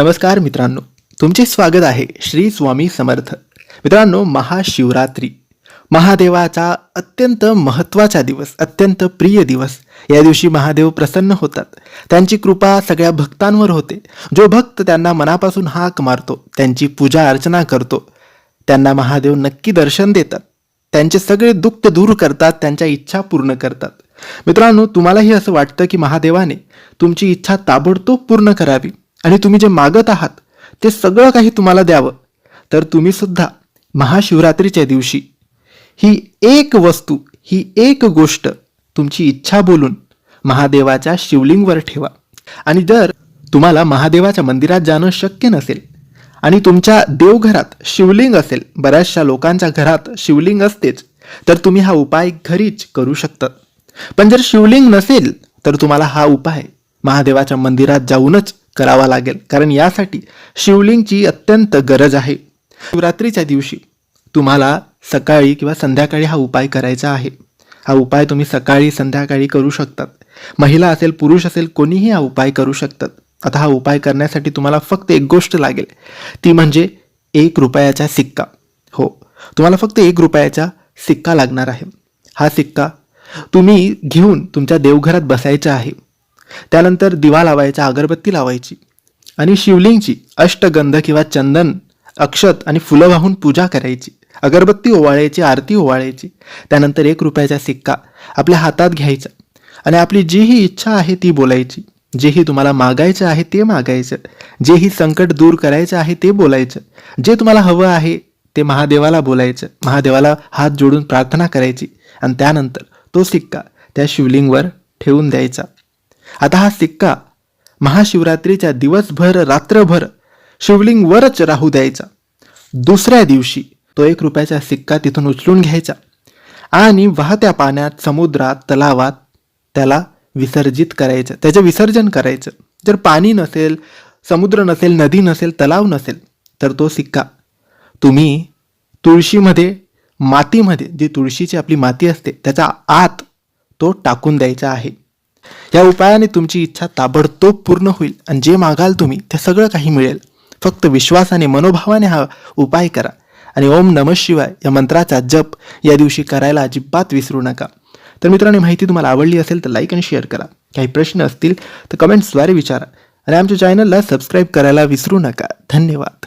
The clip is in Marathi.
नमस्कार मित्रांनो तुमचे स्वागत आहे श्री स्वामी समर्थ. मित्रांनो महाशिवरात्री. महादेवाचा अत्यंत महत्त्वाचा दिवस अत्यंत प्रिय दिवस. या दिवशी महादेव प्रसन्न होतात. त्यांची कृपा सगळ्या भक्तांवर होते. जो भक्त त्यांना मनापासून हाक मारतो त्यांची पूजा अर्चना करतो त्यांना महादेव नक्की दर्शन देतात. त्यांचे सगळे दुःख दूर करतात त्यांच्या इच्छा पूर्ण करतात. मित्रांनो तुम्हालाही असं वाटतं की महादेवाने तुमची इच्छा ताबडतोब पूर्ण करावी. आणि तुम्ही जे मागत आहात ते सगळं काही तुम्हाला द्यावं. तर तुम्ही सुद्धा महाशिवरात्रीच्या दिवशी ही एक वस्तू ही एक गोष्ट तुमची इच्छा बोलून महादेवाच्या शिवलिंगवर ठेवा. आणि जर तुम्हाला महादेवाच्या मंदिरात जाणं शक्य नसेल आणि तुमच्या देवघरात शिवलिंग असेल बऱ्याचशा लोकांच्या घरात शिवलिंग असतेच तर तुम्ही हा उपाय घरीच करू शकता. पण जर शिवलिंग नसेल तर तुम्हाला हा उपाय महादेवाच्या मंदिरात जाऊनच करावा लागेल. कारण यासाठी शिवलिंगची अत्यंत गरज आहे. शिवरात्रीच्या दिवशी तुम्हाला सकाळी किंवा संध्याकाळी हा उपाय करायचा आहे. हा उपाय तुम्ही सकाळी संध्याकाळी करू शकतात. महिला असेल पुरुष असेल कोणीही हा उपाय करू शकतात. आता हा उपाय करण्यासाठी तुम्हाला फक्त एक गोष्ट लागेल. ती म्हणजे एक रुपयाचा सिक्का. हो तुम्हाला फक्त एक रुपयाचा सिक्का लागणार आहे. हा सिक्का तुम्ही घेऊन तुमच्या देवघरात बसायचा आहे. त्यानंतर दिवा लावायचा अगरबत्ती लावायची आणि शिवलिंगची अष्टगंध किंवा चंदन अक्षत आणि फुलं वाहून पूजा करायची. अगरबत्ती ओवाळायची आरती ओवाळायची. त्यानंतर एक रुपयाचा सिक्का आपल्या हातात घ्यायचा आणि आपली जीही इच्छा आहे ती बोलायची. जेही तुम्हाला मागायचं आहे ते मागायचं. जेही संकट दूर करायचं आहे ते बोलायचं. जे तुम्हाला हवं आहे ते महादेवाला बोलायचं. महादेवाला हात जोडून प्रार्थना करायची आणि त्यानंतर तो सिक्का त्या शिवलिंगवर ठेवून द्यायचा. आता हा सिक्का महाशिवरात्रीच्या दिवसभर रात्रभर शिवलिंगवरच राहू द्यायचा. दुसऱ्या दिवशी तो एक रुपयाचा सिक्का तिथून उचलून घ्यायचा आणि वाहत्या पाण्यात समुद्रात तलावात त्याला विसर्जित करायचं. त्याचं विसर्जन करायचं. जर पाणी नसेल समुद्र नसेल नदी नसेल तलाव नसेल तर तो सिक्का तुम्ही तुळशीमध्ये मातीमध्ये जी तुळशीची आपली माती असते त्याचा आत तो टाकून द्यायचा आहे. या उपायाने तुमची इच्छा ताबडतोब पूर्ण होईल आणि जे मागाल तुम्ही ते सगळं काही मिळेल. फक्त विश्वासाने मनोभावाने हा उपाय करा. आणि ओम नम शिवाय या मंत्राचा जप या दिवशी करायला अजिबात विसरू नका. तर मित्रांनो माहिती तुम्हाला आवडली असेल तर लाईक आणि शेअर करा. काही प्रश्न असतील तर कमेंट्सद्वारे विचारा. आणि आमच्या चॅनलला सबस्क्राईब करायला विसरू नका. धन्यवाद.